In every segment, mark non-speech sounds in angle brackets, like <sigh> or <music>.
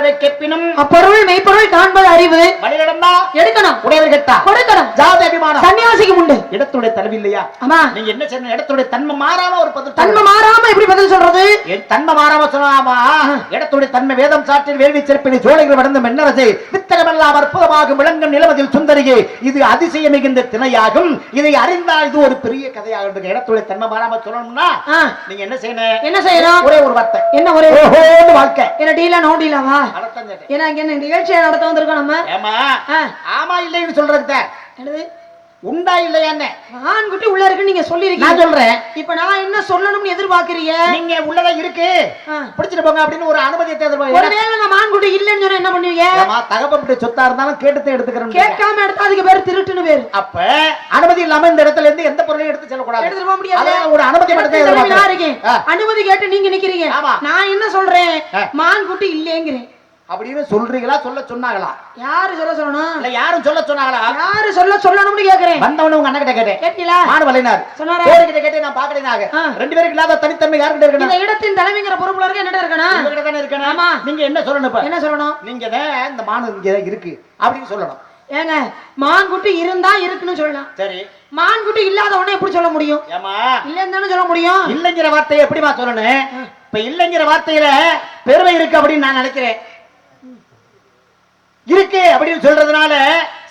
பார்வை கேட்பினும் அப்பொருள் மெய்ப்பொருள் காண்பது அறிவு வழிநடந்தா? எடுக்கணும். உடையவர் கேட்டா? கொடுக்கணும். ஜாதி அபிமானம். சன்னியாசிக்கு உண்டு. இடத்துடைய தலைவி இல்லையா ஆமா. நீங்க என்ன செய்யணும்? இடத்துடைய தன்மை மாறாம ஒரு பதில் தன்மை மாறாம எப்படி பதில் சொல்றது? என் தன்மை மாறாம சொல்லாமா இடத்துடைய தன்மை வேதம் சாற்றில் வேள்வி சிறப்பினை சோழைகள் வடந்த மென்னரசை. வித்தகமெல்லாம் அற்புதமாகும் விளங்கும் நிலமதில் சுந்தரியே. இது அதிசய மிகுந்த திணையாகும். இதை அறிந்தால் இது ஒரு பெரிய இருக்கு. இடத்துடைய தன்மை மாறாம சொல்லணும்னா நீங்க என்ன செய்யணும்? என்ன செய்யணும்? ஒரே ஒரு வார்த்தை. என்ன ஒரே? வாழ்க்கை. என்ன டீலா நோ டீலாவா. ஏன்னா என்ன நிகழ்ச்சியை நடத்த வந்திருக்கோம் நம்ம? ஏமா ஆமா இல்லைன்னு சொல்றது என்னது? உண்டா இல்லையான்னு ஆண்குட்டி உள்ள இருக்குன்னு நீங்க நான் சொல்லிருக்கீங்க சொல்றேன். இப்ப நான் என்ன சொல்லணும்னு எதிர்பார்க்கறீங்க? நீங்க உள்ளதா இருக்கு. பிடிச்சிட்டு போங்க அப்படின்னு ஒரு அனுமதியத்தை எதிர்பார்க்க ஒருவேளை நம்ம ஆண்குட்டி இல்லைன்னு சொன்னா என்ன பண்ணுவீங்க? தகப்பட்டு சொத்தா இருந்தாலும் கேட்டுதான் எடுத்துக்கிறேன் கேட்காம எடுத்தா அதுக்கு பேரு திருட்டுன்னு பேரு. அப்ப அனுமதி இல்லாம இந்த இடத்துல இருந்து எந்த பொருளையும் எடுத்து செல்லக்கூடாது. எடுத்துட்டு போக முடியாது. ஒரு அனுமதி மட்டும் தான் நான். இருக்கேன். அனுமதி கேட்டு நீங்க நிக்கிறீங்க. நான் என்ன சொல்றேன். மான் குட்டி இல்லைங்கிறேன். அப்படின்னு சொல்றீங்களா சொல்ல சொன்னாங்களா? யாரு சொல்ல சொல்லணும்? இல்ல யாரும் சொல்ல சொன்னாங்களா? யாரு சொல்ல சொல்லணும்னு கேக்குறேன். வந்தவன உங்க அண்ணன் கிட்ட கேட்டேன். கேட்டீங்களா? மாடு வலைனார் சொன்னாரா? பேரு கிட்ட கேட்டு நான் பாக்கறேனாக. ரெண்டு பேருக்கு இல்லாத தனித்தன்மை யாருக்கிட்ட இருக்கணும்? இந்த இடத்தின் தலைமைங்கிற பொறுப்புல இருக்க என்னடா இருக்கணும். உங்ககிட்ட தானே இருக்கணும்? ஆமா. நீங்க என்ன சொல்லணும் என்ன சொல்லணும்? நீங்க தான் இந்த மாடு இங்க இருக்கு. அப்படின்னு சொல்லணும். ஏங்க மான் குட்டி இருந்தா இருக்குன்னு சொல்லலாம். சரி. மான் குட்டி இல்லாத உடனே எப்படி சொல்ல முடியும்? ஏமா இல்லன்னு தானே சொல்ல முடியும். இல்லைங்கிற வார்த்தையை எப்படிமா சொல்லணும்? இப்ப இல்லைங்கிற வார்த்தையில பெருமை இருக்கு அப்படின்னு நான் நினைக்கிறேன். இருக்கு அப்படின்னு சொல்றதுனால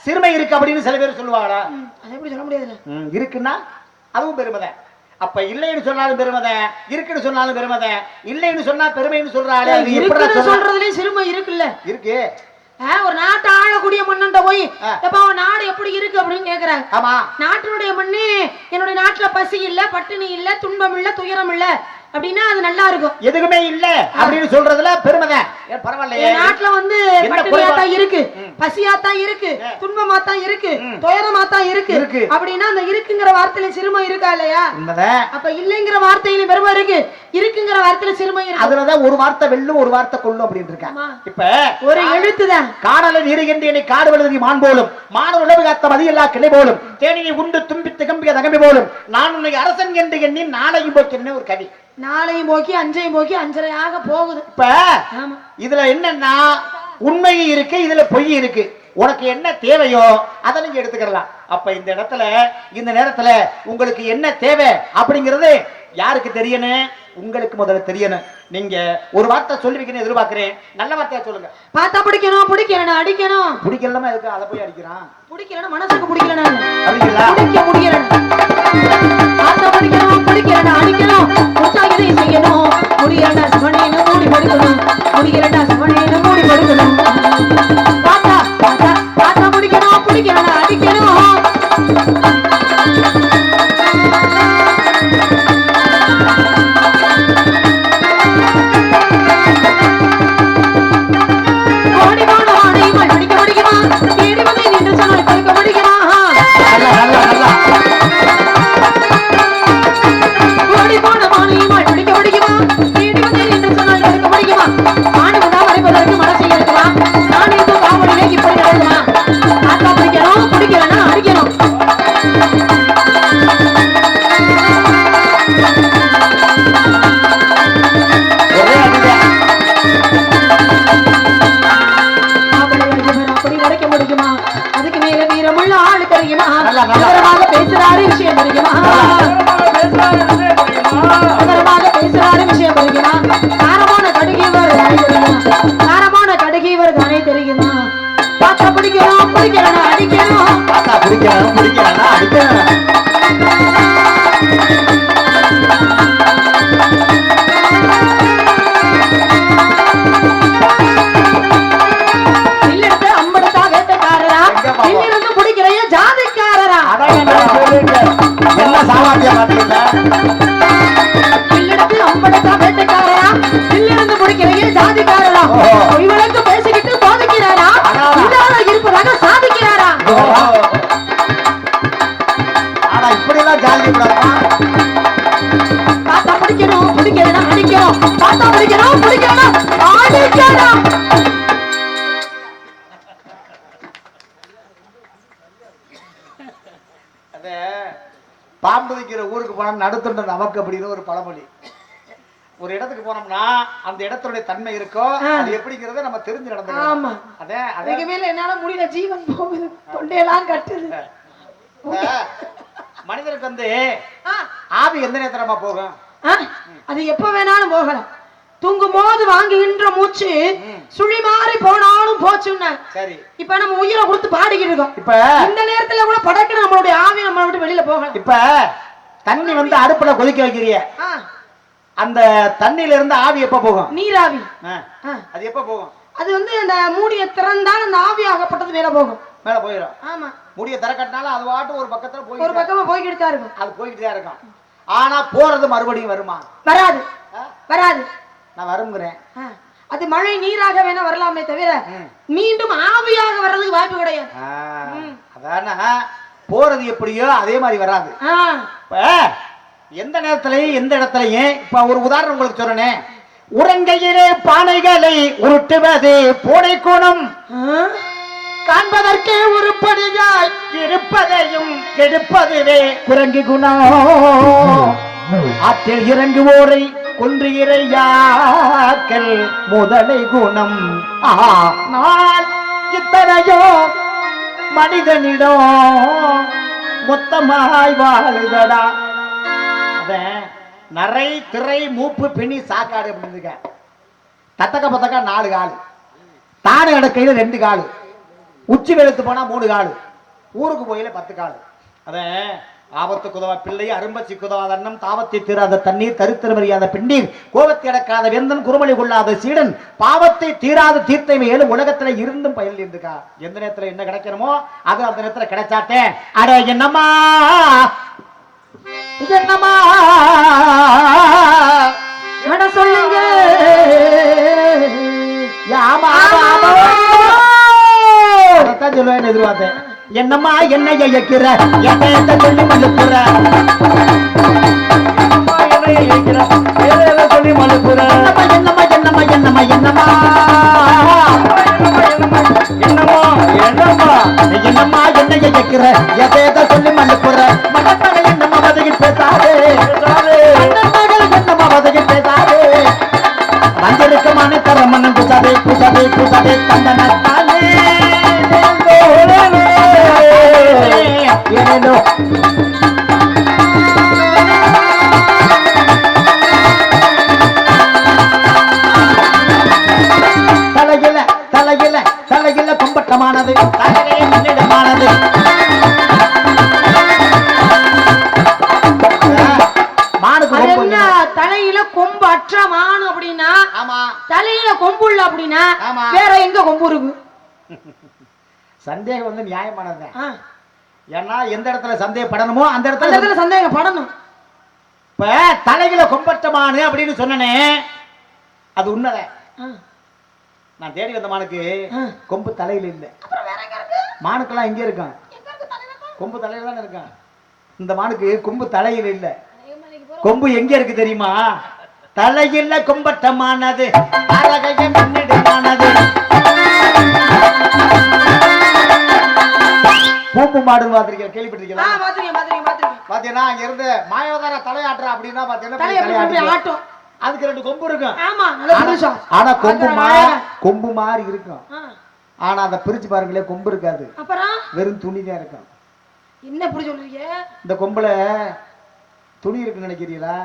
சிறுமை இருக்கு அப்படின்னு சில பேர் சொல்லுவாங்களா அது எப்படி சொல்ல முடியாதுல்ல. ம், இருக்குன்னா அதுவும் பெருமைதான். அப்ப இல்லைன்னு சொன்னாலும் பெருமைதை இருக்குன்னு சொன்னாலும் பெருமைதை இல்லைன்னு சொன்னா பெருமைன்னு சொல்றாளே அது எப்படிடா இருக்குன்னு சொல்ற சொல்றதுலயும் சிறுமை இருக்குல்ல. இருக்கு. ஒரு நாட்டை ஆளக்கூடிய மன்னன்ட்ட போய். எப்ப நாடு எப்படி இருக்கு அப்படின்னு கேக்குறாங்க ஆமா. நாட்டினுடைய மண்ணு என்னுடைய நாட்டுல பசி இல்ல பட்டினி இல்ல துன்பம் இல்ல துயரம் இல்ல. அப்படின்னா அது நல்லா இருக்கும். எதுக்குமே இல்ல அப்படின்னு சொல்றதுல பரவாயில்லையே? என் நாட்டுல வந்து என்ன பட்டினியா குறைபா- தான் இருக்கு. ம். பசியா தான் இருக்கு. ஆ. துன்பமா தான் இருக்கு. ம். துயரமா தான் இருக்கு. இருக்கு. அப்படின்னா அந்த இருக்குங்கிற வார்த்தையில சிறுமை இருக்கா இல்லையா? அப்ப இல்லைங்கிற வார்த்தையில பெருமை இருக்கு. இருக்குங்கிற வார்த்தையில சிறுமை இருக்கு. அதுலதான் ஒரு வார்த்தை வெல்லும் ஒரு வார்த்தை கொள்ளும் அப்படின்னு இருக்கேன். ஆமா. இப்ப ஒரு எழுத்துதான் காணல நீருகின்றேனை காடு வழுதி மான் போலும். மாணவ உணவு காத்த மதியில்லா கிளை போலும். தேனியை உண்டு தும்பித்து கம்பிய தகம்பி போலும். நான் உன்னை அரசன் என்று எண்ணி நாளையும் போக்கின்னு ஒரு கவி. நாளையும் போக்கி அஞ்சையும் போக்கி அஞ்சரையாக போகுது. இப்ப இதுல என்னன்னா உண்மை இருக்கு இதுல பொய் இருக்கு. உனக்கு என்ன தேவையோ அதை நீங்க எடுத்துக்கலாம் அப்ப இந்த இடத்துல இந்த நேரத்துல உங்களுக்கு என்ன தேவை அப்படிங்கிறது யாருக்கு தெரியணும்? உங்களுக்கு முதல்ல தெரியணும். நீங்க ஒரு வார்த்தை சொல்லி வைக்கணும் எதிர்பார்க்கிறேன். நல்ல வார்த்தையா சொல்லுங்க. பார்த்தா பிடிக்கணும் பிடிக்கணும் அடிக்கணும்? பிடிக்கலாமா எதுக்கு? அதை போய் அடிக்கிறான். பிடிக்கலன்னா மனசுக்கு பிடிக்கலனா அப்படிங்களா? பிடிக்க முடியல பார்த்தா பிடிக்கணும் அடிக்கணும். ಮಾಡಿದ್ರು நடுத்துண்ட நமக்கு அப்படின்னு ஒரு பழமொழி. ஒரு இடத்துக்கு போனோம்னா அந்த இடத்துடைய தன்மை இருக்கோ. அது எப்படிங்கிறத நம்ம தெரிஞ்சு நடந்துக்கணும். ஆமா. அதே அதே. அதுக்கு மேல என்னால முடியல ஜீவன் போகுது. தொண்டையெல்லாம் கட்டுது. மனிதனுக்கு வந்து ஆவி எந்த நேரத்துல போகும்? அது எப்ப வேணாலும் போகலாம். தூங்கும் போது வாங்குகின்ற மூச்சு. சுழி மாறி போனாலும் போச்சுன்னு. சரி. இப்ப நம்ம உயிரை கொடுத்து பாடிக்கிட்டு இருக்கோம். இப்ப இந்த நேரத்துல கூட படக்கு நம்மளுடைய ஆவி நம்மளை விட்டு வெளியில போகலாம். இப்ப தண்ணி வந்து அடுப்புல கொதிக்க வைக்கிறிய? அந்த தண்ணியில இருந்து ஆவி எப்ப போகும்? நீராவி. அது எப்ப போகும்? அது வந்து அந்த மூடிய திறந்தால் அந்த ஆவி ஆகப்பட்டது மேல போகும். மேல போயிடும் ஆமா. முடிய திறக்கட்டினாலும் அது பாட்டு ஒரு பக்கத்துல ஒரு போய் பக்கமா போய்கிட்டு தான் இருக்கும். அது போய்கிட்டு தான் இருக்கும். ஆனா போறது மறுபடியும் வருமா? வராது? வராது. நான் வருங்கிறேன் அது மழை நீராக வேணா வரலாமே தவிர. மீண்டும் ஆவியாக வர்றதுக்கு வாய்ப்பு கிடையாது. அதான. போறது எப்படியோ அதே மாதிரி வராது. எந்த நேரத்திலையும் எந்த இடத்துலயும் இப்ப ஒரு உதாரணம் உங்களுக்கு சொல்றேனே. உறங்கையிலே பானைகளை உருட்டுவது பூனை குணம். காண்பதற்கு உருப்படியாய் இருப்பதையும் கெடுப்பதுவே குரங்கு குணம். ஆற்றில் இறங்குவோரை கொன்று இறையாக்கல் முதலை குணம். ஆனால் இத்தனையோ மனிதனிடம் மொத்தமாய் வாழுதடா அவன் நரை திரை மூப்பு பிணி சாக்காடு அப்படின்னு தத்தக்க பத்தக்கா நாலு காலு. தானு அடக்கையில ரெண்டு காலு. உச்சி வெளுத்து போனா மூணு காலு. ஊருக்கு போயில பத்து காலு. அதான் ஆபத்து குதவா பிள்ளை அரும்பச்சி குதவாத அன்னம் தாவத்தை தீராத தண்ணீர் தருத்திரமறியாத பின்னீர் கோபத்தை அடக்காத வேந்தன் குறுமலை கொள்ளாத சீடன் பாவத்தை தீராத தீர்த்தை மேலும் உலகத்துல இருந்தும் பயல் இருந்துக்கா எந்த நேரத்துல என்ன கிடைக்கணுமோ அது அந்த நேரத்துல கிடைச்சாட்டே. அட என்னம்மா? என்னம்மா? அட சொல்லுங்க. ஆமா ஆமா ஆமா. சொல்லுவேன் எதிர்பார்த்தேன். என்னம்மா என்ன இயக்கிற? என்ன சொல்லி எதை சொல்லி மலுப்புற என்னம்மா என்னம்மா என்னம்மா என்னம்மா என்னம்மா? என்னம்மா என்னம்மா? என்ன இயக்கிற? எதை சொல்லி மலுப்புற மகன்மகள் என்னம்மா வதகி பேசாதே? என்னம்மா வதகி பேசாதே? வந்திருக்கமான தரமன்னன் புசதே புசதே புசதே தந்தனத்தானே ஏனோ தலையில தலையில தலையில கும்பட்டமானது தலையிலே கொம்பு என்ன? தலையில கொம்பு அற்ற மானு அப்படின்னா ஆமா. தலையில கொம்பு இல்ல அப்படின்னா. வேற எங்க கொம்பு இருக்கு? சந்தேகம் வந்து நியாயமானது ஆ, ஏன்னா எந்த இடத்துல சந்தேகப்படணுமோ அந்த இடத்துல இடத்துல சந்தேகப்படணும். இப்ப தலைகளை கொம்பட்டமானு அப்படின்னு சொன்னனே அது உண்மைதான். நான் தேடி வந்த மானுக்கு. கொம்பு தலையில இல்ல. மானுக்கெல்லாம் எங்க இருக்கான்? கொம்பு? தலையில தானே இருக்கான். இந்த மானுக்கு கொம்பு தலையில இல்ல. கொம்பு எங்க இருக்கு தெரியுமா? தலையில கொம்பட்டமானது. அரகைய பூப்பு மாடுன்னு பார்த்திருக்கீங்க ஆ, கேள்விப்பட்டிருக்கீங்களா. பாத்தீங்கன்னா இங்க இருந்து மாயோதார தலையாட்டுறா அப்படின்னா பாத்தீங்கன்னா. ஆட்டும். அதுக்கு ரெண்டு கொம்பு இருக்கும். ஆனா- கொம்பு. பார்க்கற மா அழகா. கொம்பு மாதிரி இருக்கும். ஆனா அதை பிரிச்சு பாருங்களே கொம்பு இருக்காது. வெறும் துணி தான் இருக்கும். என்ன இப்படி சொல்றீங்க? இந்த கொம்புல துணி இருக்குன்னு நினைக்கிறீங்களா?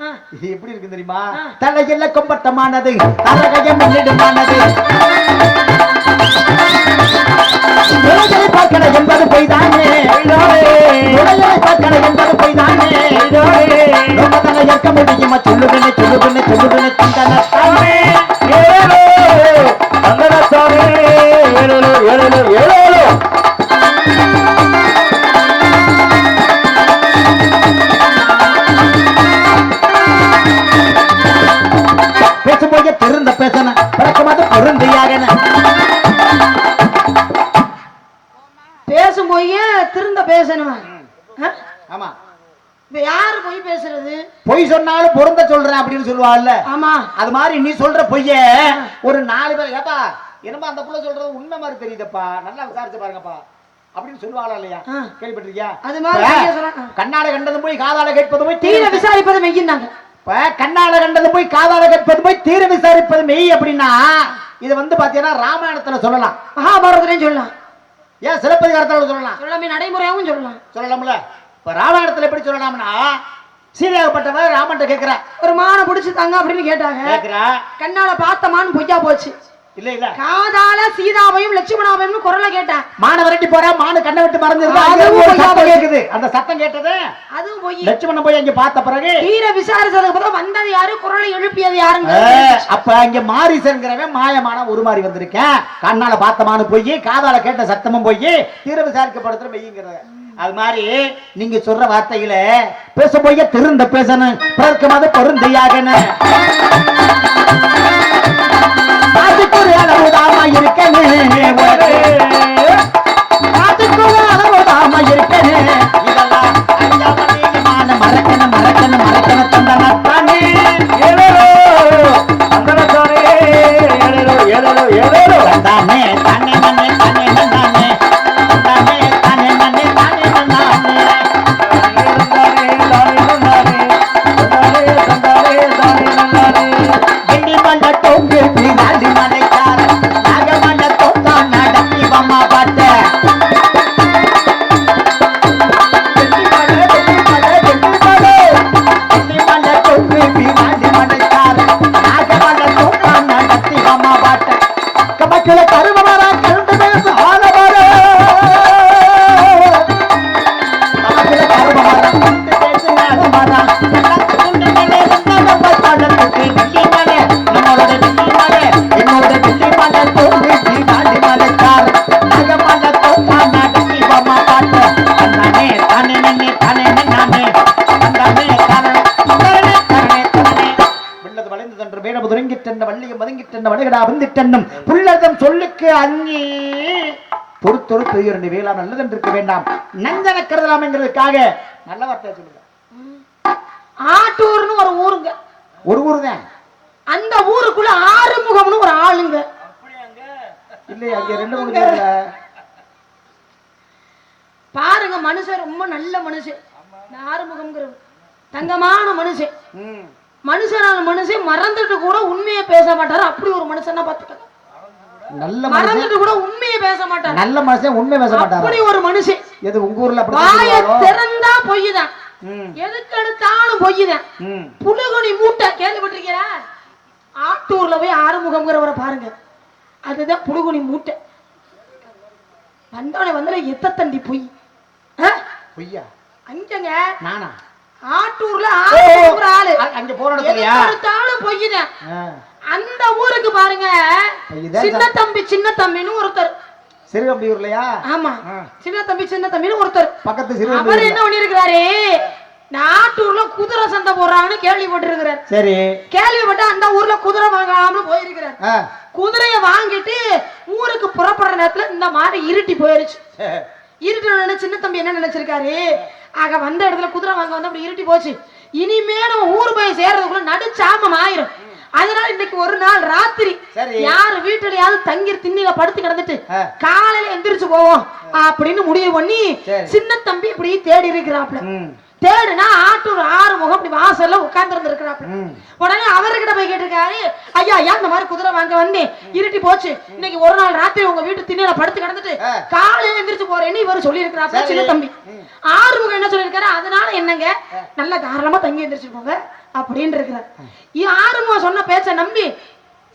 ஆ. இது எப்படி இருக்கு தெரியுமா. தலையில கொம்பட்டமானது அரகைய முன்னிடமானது உலகை பார்க்கல என்பது பொய்தானே? உலகை பார்க்கல என்பது பொய்தானே? ரொம்ப தலை ஏற்க முடியுமா சொல்லுவாள்ல. ஆமா. அது மாதிரி நீ சொல்ற பொய்ய ஒரு நாலு பேர் ஏப்பா என்னப்பா அந்த புள்ள சொல்றது உண்மை மாதிரி தெரியுதப்பா நல்லா விசாரிச்சு பாருங்கப்பா அப்படின்னு சொல்லுவாளா இல்லையா? ஆ. கேள்விப்பட்டிருக்கியா? அது மாதிரி இப்ப பொய்ய சொல்றாங்க. கண்ணால கண்டதும் போய் காதால கேட்பதும் போய் தீர தீர விசாரிப்பது மெய்யினாங்க இப்ப கண்ணால கண்டது போய் காதால கேட்பது போய் தீர விசாரிப்பது மெய் அப்படின்னா இது வந்து பாத்தீங்கன்னா ராமாயணத்துல சொல்லலாம். மகாபாரதத்தையும் சொல்லலாம். ஏன் சிலப்பதிகாரத்துல சொல்லலாம்? சொல்லலாமே நடைமுறையாவும் சொல்லலாம். சொல்லலாம்ல. இப்ப ராமாயணத்துல எப்படி சொல்லலாம்னா சீதையாகப்பட்டவர் ராமன்ட்ட கேக்குறா. ஒரு மானை பிடிச்சு தாங்க அப்படின்னு கேட்டாங்க. கண்ணால பார்த்தமான்னு பொய்யா போச்சு. இல்ல இல்ல. காதால சீதாவையும் லட்சுமணாவையும் குரலை கேட்டேன் மான விரட்டி போறா மானு கண்ணை விட்டு போச்சு. கேக்குது. அந்த சத்தம் கேட்டது? அதுவும் பொய். லட்சுமணன் போய் அங்க பார்த்த பிறகு தீர விசாரிச்சதுக்கு அப்புறம் வந்தது யாரு? குரலை எழுப்பியது யாருங்க? அப்ப அங்க மாரிசன்கிறவன் மாயமான உருமாறி வந்திருக்கேன். கண்ணால பார்த்தமானு போய் காதால கேட்ட சத்தமும் போய் தீர விசாரிக்கப்படுத்துற மெய்யுங்கிறத அது மாதிரி நீங்க சொல்ற வார்த்தையில பேச போய் திருந்த பேசணும். பிறர்க்கு மத பொருந்தையாகணும். அதுக்கு ஒரு அளவுதாமா இருக்கணும் அதுக்கு ஒரு அளவுதாமா இருக்கணும் மறக்கணும் மதுங்கிட்டென்ன வடகடா வந்திட்டென்னும். புல்லதம் சொல்லுக்கு அங்கி பொறுத்தொரு பெரியரண்டு வேளா நல்லதென்று இருக்க வேண்டாம். நஞ்சன கருதலாம்ங்கிறதுக்காக நல்ல வார்த்தை சொல்லுங்க. ஆட்டூர்னு ஒரு ஊருங்க. ஒரு ஊர் தான் அந்த ஊருக்குள்ள ஆறுமுகம்னு ஒரு ஆளுங்க. இல்லையா அங்க ரெண்டு மூணு பேர் இல்ல. பாருங்க மனுஷன் ரொம்ப நல்ல மனுஷன். இந்த ஆறுமுகம்ங்கிறவர் தங்கமான மனுஷன். ம். மனுஷனான மனுஷன் மறந்துட்டு கூட உண்மையை பேச மாட்டாரு. அப்படி ஒரு மனுஷனா பாத்துக்கங்க நல்ல மறந்துட்டு கூட உண்மையை பேச மாட்டாரு. நல்ல மனுஷன் உண்மை பேச மாட்டாரா? அப்படி ஒரு மனுஷன் எது உங்க ஊர்ல வாய? திறந்தா பொய்யுதான் ம். எதுக்கு எடுத்தாலும் ம். புழுகுனி மூட்டை. கேள்விப்பட்டிருக்கிற ஆட்டூர்ல போய் ஆறுமுகம்ங்கிறவரை பாருங்க. அதுதான் புழுகுனி மூட்டை. வந்தவனை வந்தல எத்த தண்டி பொய்? பொய்யா? அங்கங்க நானா? ஆட்டூர்ல ஆறுமுகம்ங்கிற ஆளு. அங்க போற இடத்துலயா? எடுத்தாலும். அந்த ஊருக்கு பாருங்க. சின்ன தம்பி சின்ன தம்பின்னு ஒருத்தர். சிறுகம்பியூர்லயா ஆமா. சின்ன தம்பி சின்ன தம்பின்னு ஒருத்தர். பக்கத்து அவர் சிறுகம்பியூர் என்ன பண்ணிருக்கிறாரு? நாட்டூர்ல குதிரை சந்தை போடுறாங்கன்னு கேள்விப்பட்டிருக்கிறார். சரி. கேள்விப்பட்டு அந்த ஊர்ல குதிரை வாங்கலாம்னு போயிருக்கிறார். குதிரைய வாங்கிட்டு ஊருக்கு புறப்படுற நேரத்துல இந்த மாதிரி இருட்டி போயிருச்சு. இருட்டு சின்ன தம்பி என்ன நினைச்சிருக்காரு? ஆக வந்த இடத்துல குதிரை வாங்க வந்து அப்படி இருட்டி போச்சு இனிமே நம்ம ஊர் போய் சேர்றதுக்குள்ள நடுச்சாமம் ஆயிரும் அதனால இன்னைக்கு ஒரு நாள் ராத்திரி. யாரு வீட்டுலயாவது தங்கி திண்ணில படுத்து கிடந்துட்டு. காலையில எந்திரிச்சு போவோம் அப்படின்னு முடிவு பண்ணி. சின்ன தம்பி இப்படி தேடி இருக்கிறாப்ல தேடுனா ஆட்டூர் ஆறு முகம் இப்படி வாசல்ல உட்கார்ந்து இருந்திருக்கிறாப்ல ம். உடனே அவர்கிட்ட போய் கேட்டிருக்காரு ஐயா ஐயா இந்த மாதிரி குதிரை வாங்க வந்தேன். இருட்டி போச்சு. இன்னைக்கு ஒரு நாள் ராத்திரி உங்க வீட்டு திண்ணையில படுத்து கிடந்துட்டு. காலையில எந்திரிச்சு போறேன்னு இவர் சொல்லி இருக்கிறாப்ல. சின்ன தம்பி. ஆறுமுகம் என்ன சொல்லியிருக்காரு? அதனால என்னங்க? நல்ல தாராளமா தங்கி எந்திரிச்சு போங்க அப்படின்னு இருக்கிறார். ஆறுமுகம் சொன்ன பேச்ச நம்பி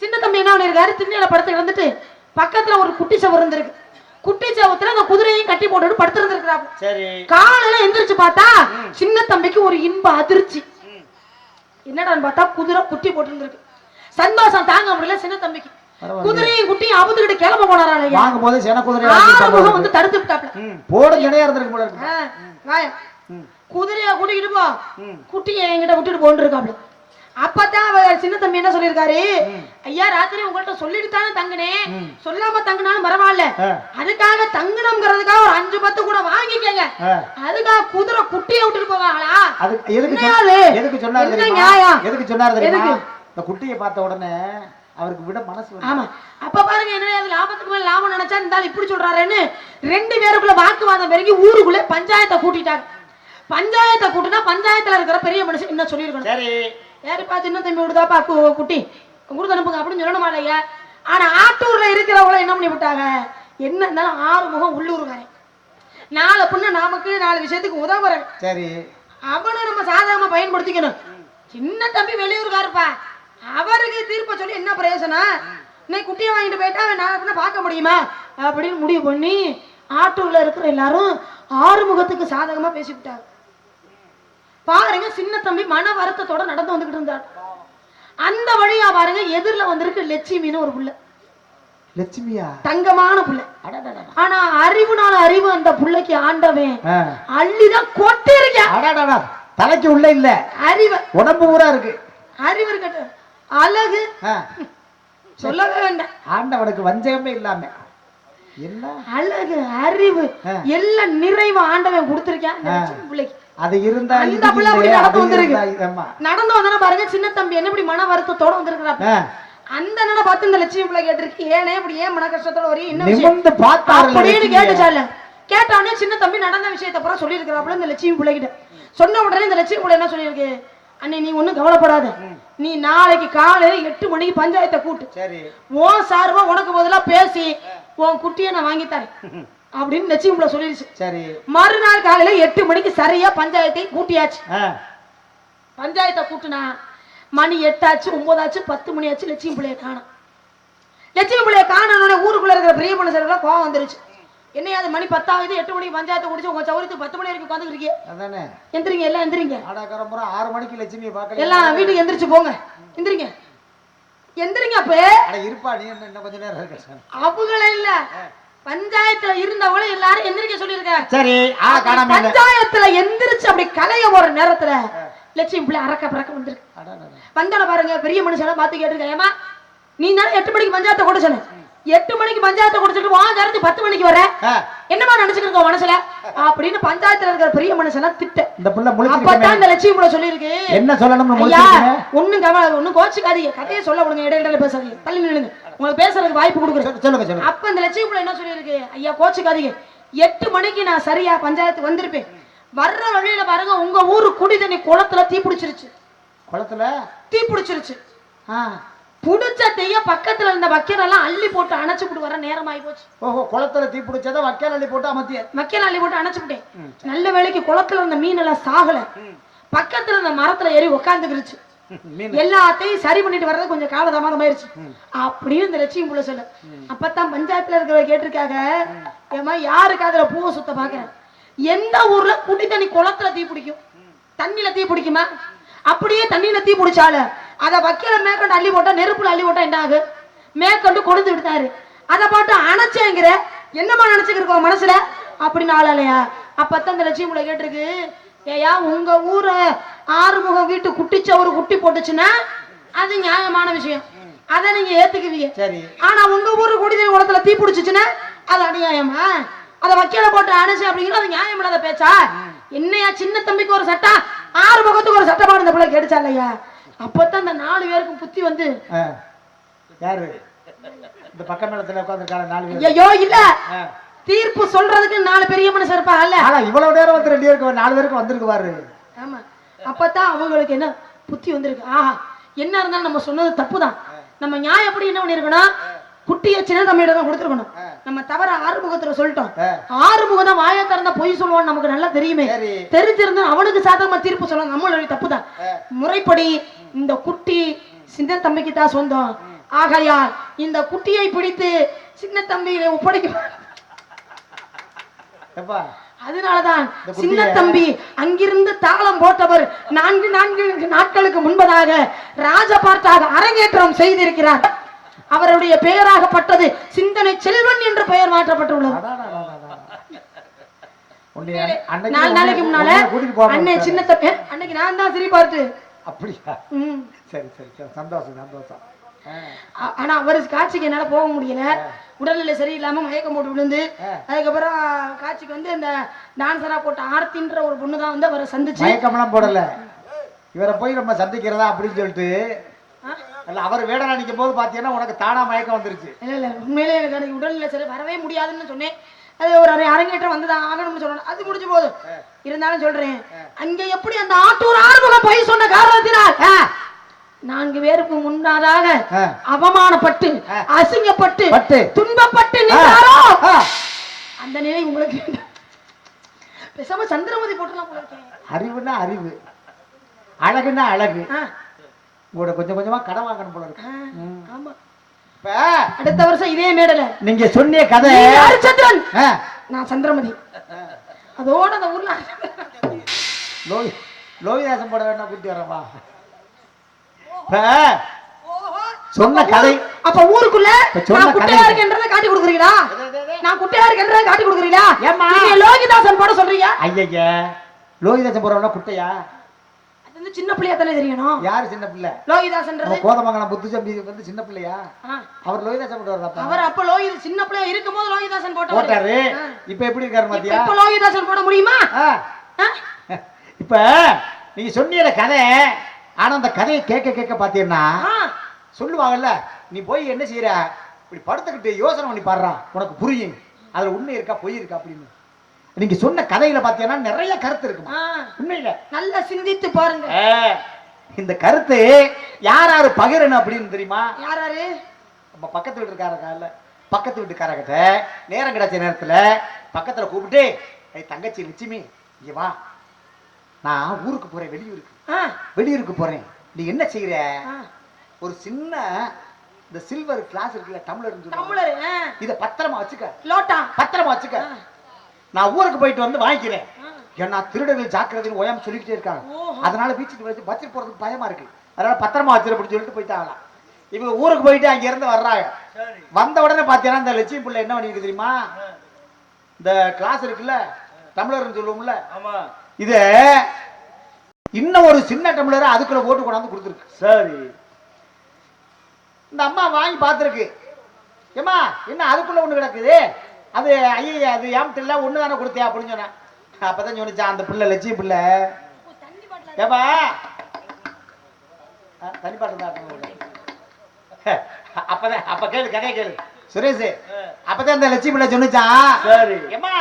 சின்ன தம்பி என்ன பண்ணிருக்காரு திண்ணையில படுத்து கிடந்துட்டு பக்கத்துல ஒரு குட்டி சவர் இருந்திருக்கு. குட்டி சவத்துல அந்த குதிரையும் கட்டி போட்டுட்டு படுத்து இருந்திருக்கிறாப்ல சரி. காலையில எந்திரிச்சு பார்த்தா சின்ன தம்பிக்கு ஒரு இன்ப அதிர்ச்சி. என்னடான்னு பார்த்தா குதிரை குட்டி போட்டுருக்கு சந்தோஷம் தாங்க முடியல சின்ன தம்பிக்கு. குதிரையும் குட்டியும் அபுத்துக்கிட்டு கிளம்ப போனாராம் வாங்கும் போது சென குதிரை ஆறுமுகம் வந்து தடுத்து விட்டாப்ல. போட இடையா இருந்திருக்கு போல இருக்கு. குதிரைய கூட்டிக்கிட்டு போ. ம். குட்டியை என்கிட்ட விட்டுட்டு போன்னு இருக்காப்ல அப்பதான் அவர் சின்ன தம்பி என்ன சொல்லியிருக்காரு? ஐயா ராத்திரி உங்கள்ட்ட சொல்லிட்டு தானே தங்குனேன். சொல்லாம தங்குனாலும் பரவாயில்ல. அதுக்காக தங்கணுங்கிறதுக்காக ஒரு அஞ்சு பத்து கூட வாங்கிக்கங்க. அதுக்காக குதிரை குட்டியை விட்டுட்டு போவாங்களா? எதுக்கு சொன்னாரு? எதுக்கு சொன்னாரு? இந்த குட்டியை பார்த்த உடனே அவருக்கு விட மனசு. ஆமா. அப்ப பாருங்க என்ன அது லாபத்துக்கு மேல லாபம் நினைச்சா இந்த ஆள் இப்படி சொல்றாருன்னு ரெண்டு பேருக்குள்ள வாக்குவாதம் பெருகி ஊருக்குள்ள பஞ்சாயத்தை கூட்டிட்டாங்க. பஞ்சாயத்தை கூட்டினா பஞ்சாயத்துல இருக்கிற பெரிய மனுஷன் என்ன சொல்லியிருக்கணும்? சரி. யாருப்பா சின்ன தம்பி விடுதாப்பா குட்டி. கொடுத்து அனுப்புங்க. அப்படின்னு சொல்லணுமா இல்லையா? ஆனா ஆத்தூர்ல இருக்கிறவங்கள என்ன பண்ணி விட்டாங்க? என்ன இருந்தாலும் ஆறு முகம் உள்ளூருக்காரன் நாலு பொண்ணு நமக்கு நாலு விஷயத்துக்கு உதவுறேன் சரி. அவனை நம்ம சாதகமா பயன்படுத்திக்கணும். சின்ன தம்பி வெளியூருக்காருப்பா அவருக்கு தீர்ப்ப சொல்லி என்ன பிரயோசனம்? இன்னைக்கு குட்டியை வாங்கிட்டு போயிட்டா நாளை பின்ன பார்க்க முடியுமா? அப்படின்னு முடிவு பண்ணி ஆட்டோல இருக்கிற எல்லாரும் ஆறுமுகத்துக்கு சாதகமா பேசிவிட்டாங்க. பாருங்க சின்ன தம்பி மன வருத்தத்தோட நடந்து வந்துகிட்டு இருந்தார். அந்த வழியா பாருங்க எதிரில வந்திருக்கு லட்சுமின்னு ஒரு புள்ள. லட்சுமியா? தங்கமான புள்ள. ஆனா அறிவுனால அறிவு அந்த புள்ளைக்கு ஆண்டவன். அள்ளிதான் கொட்டி இருக்கான். தலைக்கு உள்ள இல்ல. அறிவு. உடம்பு பூரா இருக்கு. அறிவு இருக்கட்டும். அழகு. சொல்லவே வேண்டாம். ஆண்டவனுக்கு வஞ்சகமே இல்லாம. என்ன? அழகு அறிவு ஆ. எல்லாம் நிறைவு ஆண்டவன் கொடுத்திருக்கான் பிள்ளைக்கு. அது இருந்தா இது புள்ள அப்படி நடந்து வந்திருக்கு. நடந்து வந்தானே பாருங்க சின்ன தம்பி என்ன இப்படி மன வருத்தத்தோட வந்திருக்கிறான் ஆ. அந்த அண்ணனை பார்த்து இந்த லட்சுமி பிள்ளை கேட்டிருக்கு. ஏனே இப்படி ஏன் மன கஷ்டத்தோட வரீங்க என்ன நிமிர்ந்து பார்த்தாருல அப்படின்னு. கேட்டுச்சால கேட்டவனே சின்ன தம்பி நடந்த விஷயத்தை அப்புறம் சொல்லியிருக்கிறாப்புல இந்த லட்சுமி பிள்ளைகிட்ட. சொன்ன உடனே இந்த லட்சுமி பிள்ளை என்ன சொல்லியிருக்கு? அண்ணே நீ ஒண்ணும் கவலைப்படாத. நீ நாளைக்கு காலையில எட்டு மணிக்கு பஞ்சாயத்தை கூட்டு. சரி. உன் சார்பா உனக்கு பதிலா பேசி உன் குட்டியை நான் வாங்கி தரேன். <laughs> அப்படின்னு லட்சுமி பிள்ளை சொல்லிடுச்சு சரி. மறுநாள் காலையில எட்டு மணிக்கு சரியா பஞ்சாயத்தை கூட்டியாச்சு. பஞ்சாயத்தை கூட்டுனா மணி எட்டாச்சு ஒன்பதாச்சு பத்து மணி ஆச்சு லட்சுமி பிள்ளைய காணும். லட்சுமி பிள்ளைய காணோட ஊருக்குள்ள இருக்கிற பெரிய மனுஷர்கள் கோவம் வந்துருச்சு. என்னையா அது மணி பத்தாவது எட்டு மணிக்கு பஞ்சாயத்தை குடிச்சு உங்க சௌரியத்துக்கு பத்து மணி வரைக்கும் உட்காந்துருக்கீங்க அதானே. எந்திரிங்க எல்லாம் எந்திரிங்க. ஆறு மணிக்கு லட்சுமியை பார்க்கல எல்லாம் வீட்டுக்கு எந்திரிச்சு போங்க. எந்திரிங்க. எந்திரிங்க அப்ப. அட இருப்பா நீ கொஞ்ச நேரம் இருக்க. அவங்கள இல்ல. பஞ்சாயத்துல இருந்தவங்கள எல்லாரும் எந்திரிக்க சொல்லியிருக்கேன் சரி ஆ காணாம இல்ல பஞ்சாயத்துல எந்திரிச்சு அப்படி கலைய போற நேரத்துல லட்சுமி பிள்ளை அறக்க பறக்க வந்திருக்கு. வந்தான பாருங்க பெரிய மனுஷனா பார்த்து கேட்டிருக்கேன் ஏமா நீ தானே எட்டு மணிக்கு பஞ்சாயத்தை கொடு சொன்ன எட்டு மணிக்கு பஞ்சாயத்தை கொடுத்துட்டு வா நேரத்துக்கு பத்து மணிக்கு வர. என்னமா நினைச்சுட்டு இருக்க மனசுல? அப்படின்னு பஞ்சாயத்துல இருக்கிற பெரிய மனுஷனா திட்ட. இந்த புள்ள அப்பதான் முழிச்சிருக்கமே இந்த லட்சுமி கூட சொல்லியிருக்கு. என்ன சொல்லணும்னு ஐயா ஒண்ணும் கவலை ஒண்ணும் கோச்சுக்காதீங்க. கதையை சொல்ல விடுங்க இடையில பேசாதீங்க. தள்ளி நில்லுங்க. உங்களுக்கு பேசுறதுக்கு வாய்ப்பு கொடுக்குறேன். சொல்லு- சொல்லுங்க சொல்லுங்க. அப்ப இந்த லட்சுமி பிள்ளை என்ன சொல்லியிருக்கு? ஐயா கோச்சுக்காதீங்க. எட்டு மணிக்கு நான் சரியா பஞ்சாயத்து வந்திருப்பேன். வர்ற வழியில பாருங்க உங்க ஊரு குடி தண்ணி குளத்துல தீ பிடிச்சிருச்சு. குளத்துல? தீ பிடிச்சிருச்சு. ஆ. புடிச்ச தீய பக்கத்துல இருந்த வக்கீலெல்லாம் அள்ளி போட்டு அணைச்சு விட்டு வர நேரம் ஆகி போச்சு. ஓஹோ குளத்துல தீ பிடிச்சதை வக்கேல் அள்ளி போட்டு அமர்த்திய? வக்கீல் அள்ளி போட்டு அணைச்சு விட்டேன். நல்ல வேளைக்கு குளத்துல இருந்த மீன் எல்லாம் சாகல பக்கத்துல இருந்த மரத்துல ஏறி உட்காந்துக்கிருச்சு <laughs> எல்லாத்தையும் சரி பண்ணிட்டு வர்றது கொஞ்சம் காலதாமதம் ஆயிருச்சு அப்படின்னு இந்த லட்சியம் புள்ள சொல்ல. அப்பதான் பஞ்சாயத்துல இருக்கிறவங்க கேட்டிருக்காங்க ஏமா யாருக்கு அதுல பூவை சுத்த பாக்குறேன் எந்த ஊர்ல குடி தண்ணி குளத்துல தீ பிடிக்கும்? தண்ணியில தீ பிடிக்குமா? அப்படியே தண்ணியில தீ பிடிச்சால அத வக்கீல மேற்கொண்டு அள்ளி போட்டா நெருப்புல அள்ளி போட்டா என்ன மேற்கொண்டு கொடுத்து விட்டாரு. அதை பாட்டு அணைச்சேங்கிற என்னமா நினைச்சுக்கிருக்கோம் மனசுல? அப்படின்னு ஆளாலையா அப்பதான் இந்த லட்சியம் புள்ள கேட்டிருக்கு. ஏயா உங்க ஊரை ஆறுமுகம் வீட்டு குட்டிச்சவரு குட்டி போட்டுச்சுன்னா அது நியாயமான விஷயம். அதை நீங்க ஏத்துக்குவீங்க. சரி. ஆனா உங்க ஊரு குடிநீர் குளத்துல தீ பிடிச்சிச்சுன்னா அது அநியாயமா? அத வக்கீல போட்டு அணைச்சு அப்படிங்கிறது அது நியாயம் இல்லாத பேச்சா என்னையா சின்ன தம்பிக்கு ஒரு சட்டம் ஆறு முகத்துக்கு ஒரு சட்டமா இருந்த பிள்ளை கேட்டுச்சா இல்லையா? அப்பதான் இந்த நாலு பேருக்கும் புத்தி வந்து. யாரு? இந்த பக்க மேளத்துல உட்காந்துருக்காங்க நாலு பேர். ஐயோ இல்ல. தீர்ப்பு சொல்றதுக்கு நாலு பெரிய மனுஷன் இருப்பாங்கல்ல. ஆனா இவ்வளவு நேரம் வந்து ரெண்டு பேருக்கு நாலு பேருக்கு வந்திருக்கு பாரு ஆமா. அப்பதான் அவங்களுக்கு என்ன புத்தி வந்திருக்கு. ஆஹா என்ன இருந்தாலும் நம்ம சொன்னது தப்புதான். நம்ம நியாயப்படி என்ன பண்ணிருக்கணும்? குட்டிய சின்ன தம்பியிடம் தான் கொடுத்துருக்கணும். நம்ம தவற ஆறுமுகத்துல சொல்லிட்டோம். ஆறுமுகம் தான் வாயை திறந்தா பொய் சொல்லுவான்னு நமக்கு நல்லா தெரியுமே. சரி. தெரிஞ்சிருந்து அவனுக்கு சாதகமா தீர்ப்பு சொல்லணும் நம்மளுடைய தப்புதான். முறைப்படி இந்த குட்டி சின்ன தம்பிக்கு தான் சொந்தம். ஆகையால் இந்த குட்டியை பிடித்து சின்ன தம்பியை ஒப்படைக்க அதனாலதான் சின்ன தம்பி அங்கிருந்து தாளம் போட்டவர் நான்கு நான்கு நாட்களுக்கு முன்பதாக ராஜபாட்டாக அரங்கேற்றம் செய்திருக்கிறார். அவருடைய பெயராகப்பட்டது சிந்தனை செல்வன் என்று பெயர் மாற்றப்பட்டுள்ளது. நாலு நாளைக்கு முன்னால அன்னை சின்ன தம்பி அன்னைக்கு நான் தான் சரி பார்த்து அப்படியா. சரி சரி சரி. சந்தோஷம் சந்தோஷம். ஆனா அவரு காட்சிக்கு என்னால போக முடியல. உடல்நிலை சரியில்லாம மயக்கம் போட்டு விழுந்து அதுக்கப்புறம் காட்சிக்கு வந்து இந்த டான்சரா போட்ட ஆர்த்தின்ற ஒரு பொண்ணு தான் வந்து அவரை சந்திச்சு. மயக்கம்லாம் போடல. இவரை போய் நம்ம சந்திக்கிறதா அப்படின்னு சொல்லிட்டு அவர் வேடம் அடிக்கும் போது பாத்தீங்கன்னா உனக்கு தானா மயக்கம் வந்துருச்சு. இல்ல இல்ல உண்மையிலே எனக்கு உடல்நிலை சரி வரவே முடியாதுன்னு சொன்னேன். அது ஒரு அரை- அரங்கேற்றம் வந்துதான் ஆகணும்னு சொல்லணும் அது முடிஞ்சு போதும் இருந்தாலும் சொல்றேன் அங்க எப்படி அந்த ஆட்டூர் ஆறுமுகம் போய் சொன்ன காரணத்தினால் நான்கு பேருக்கு முன்னாதாக. அவமானப்பட்டு. அசிங்கப்பட்டு பட்டு. துன்பப்பட்டு நின்றாரோ. அந்த நிலை உங்களுக்கு. பேசாம சந்திரமதி போட்டுலாம். அறிவுன்னா அறிவு அழகுன்னா அழகு உங்களோட கொஞ்சம் கொஞ்சமா கடன் வாங்கணும் போல இருக்கு. ஆமா அடுத்த வருஷம் இதே மேடல நீங்க சொன்னிய கதை சந்திரன்? நான் சந்திரமதி. அதோட அந்த ஊர்ல. லோகி லோகிதாசன் போட வேணா கூட்டி வரவா சொன்ன கதை. அப்ப ஊருக்குள்ள நான் குட்டையா. இருக்கேன்றதை காட்டி கொடுக்குறீங்களா? நான் குட்டையா இருக்கேன்றதை காட்டி கொடுக்குறீங்களா? ஏம்மா? நீங்க லோகிதாசன் போட சொல்றீங்க? ஐயய்ய லோகிதாசன் போறவனா குட்டையா? வந்து சின்ன பிள்ளையா தானே தெரியணும்? யாரு சின்ன பிள்ளை? லோகிதாசன்றது கோதமங்கலம் புத்துச்சம்பி வந்து சின்ன பிள்ளையா. அவர் லோகிதாசன் போட்டு அவர் அப்ப லோகி சின்ன பிள்ளையா இருக்கும் போது லோகிதாசன் போட்டவர். போட்டாரு. இப்ப எப்படி இருக்காரு மத்தியா இப்ப லோகிதாசன் போட முடியுமா? இப்ப நீங்க சொன்னீல கதை ஆனா அந்த கதையை கேட்க கேட்க பாத்தீங்கன்னா. சொல்லுவாங்கல்ல நீ போய் என்ன செய்யற இப்படி படுத்துக்கிட்டு யோசனை பண்ணி பாடுறான். உனக்கு புரியும். அதுல உண்மை இருக்கா பொய் இருக்கா அப்படின்னு. நீங்க சொன்ன கதையில பாத்தீங்கன்னா நிறைய கருத்து இருக்குமா? ஆ. உண்மையில. நல்லா சிந்தித்து பாருங்க. இந்த கருத்து யார் யாரு பகிரணும் அப்படின்னு தெரியுமா? யாராரு நம்ம பக்கத்து வீட்டுக்காரங்க பக்கத்து வீட்டுக்காரங்கிட்ட நேரம் கிடைச்ச நேரத்துல பக்கத்துல கூப்பிட்டு "ஏய் தங்கச்சி லட்சுமி இங்க வா. நான் ஊருக்கு போறேன் வெளியூருக்கு. வெளியூருக்கு போறேன். நீ என்ன செய்யற. ஒரு சின்ன இந்த சில்வர் கிளாஸ் இருக்குல்ல டம்ளர் டம்ளரு. இத பத்திரமா வச்சுக்க. லோட்டா. பத்திரமா வச்சுக்க. நான் ஊருக்கு போயிட்டு வந்து வாங்கிக்கிறேன். ஏன்னா திருடர்கள் ஜாக்கிரதைன்னு ஓயாம சொல்லிக்கிட்டே இருக்காங்க. அதனால வீட்டுக்கு வச்சு வச்சுட்டு போறதுக்கு பயமா இருக்கு. அதனால பத்திரமா வச்சிரு அப்படின்னு சொல்லிட்டு போயிட்டாங்களாம் இவங்க ஊருக்கு போயிட்டு அங்க இருந்து வர்றாங்க. வந்த உடனே பாத்தீங்கன்னா இந்த லட்சுமி பிள்ளை என்ன பண்ணிருக்கு தெரியுமா? இந்த கிளாஸ் இருக்குல்ல டம்ளர்னு சொல்லுவோம்ல. இத இன்னும் ஒரு சின்ன டம்ளர் அதுக்குள்ள போட்டு கொண்டாந்து கொடுத்துருக்கு. சரி. இந்த அம்மா வாங்கி பார்த்துருக்கு. ஏம்மா என்ன அதுக்குள்ள ஒண்ணு கிடக்குது? அது ஐயா அது ஏம்ட்டு இல்ல ஒண்ணு தானே கொடுத்தியா அப்படின்னு சொன்னேன். அப்பதான் சொன்னிச்சான் அந்த பிள்ளை லட்சுமி பிள்ளை. ஏப்பா? தண்ணி பாட்டு தான் அப்பதான் அப்ப கேளு கதையை கேளு. சுரேஷ் அப்பதான் இந்த லட்சுமி பிள்ளை சொன்னிச்சான் சரி. ஏம்மா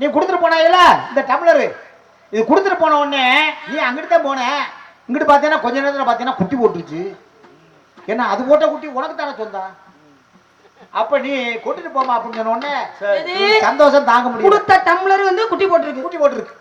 நீ கொடுத்துட்டு போனாயில இந்த டம்ளரு. இது கொடுத்துட்டு போன உடனே நீ அங்கிட்டு தான் போன. இங்கிட்டு பார்த்தீங்கன்னா கொஞ்ச நேரத்துல பார்த்தீங்கன்னா குட்டி போட்டுருச்சு. ஏன்னா அது போட்ட குட்டி உனக்கு தானே சொந்தா அப்ப நீ கூட்டிட்டு போமா அப்படின்னு சொன்ன உடனே? சந்தோஷம் தாங்க முடியல. கொடுத்த டம்ளர் வந்து குட்டி போட்டிருக்கு. குட்டி போட்டுருக்கு.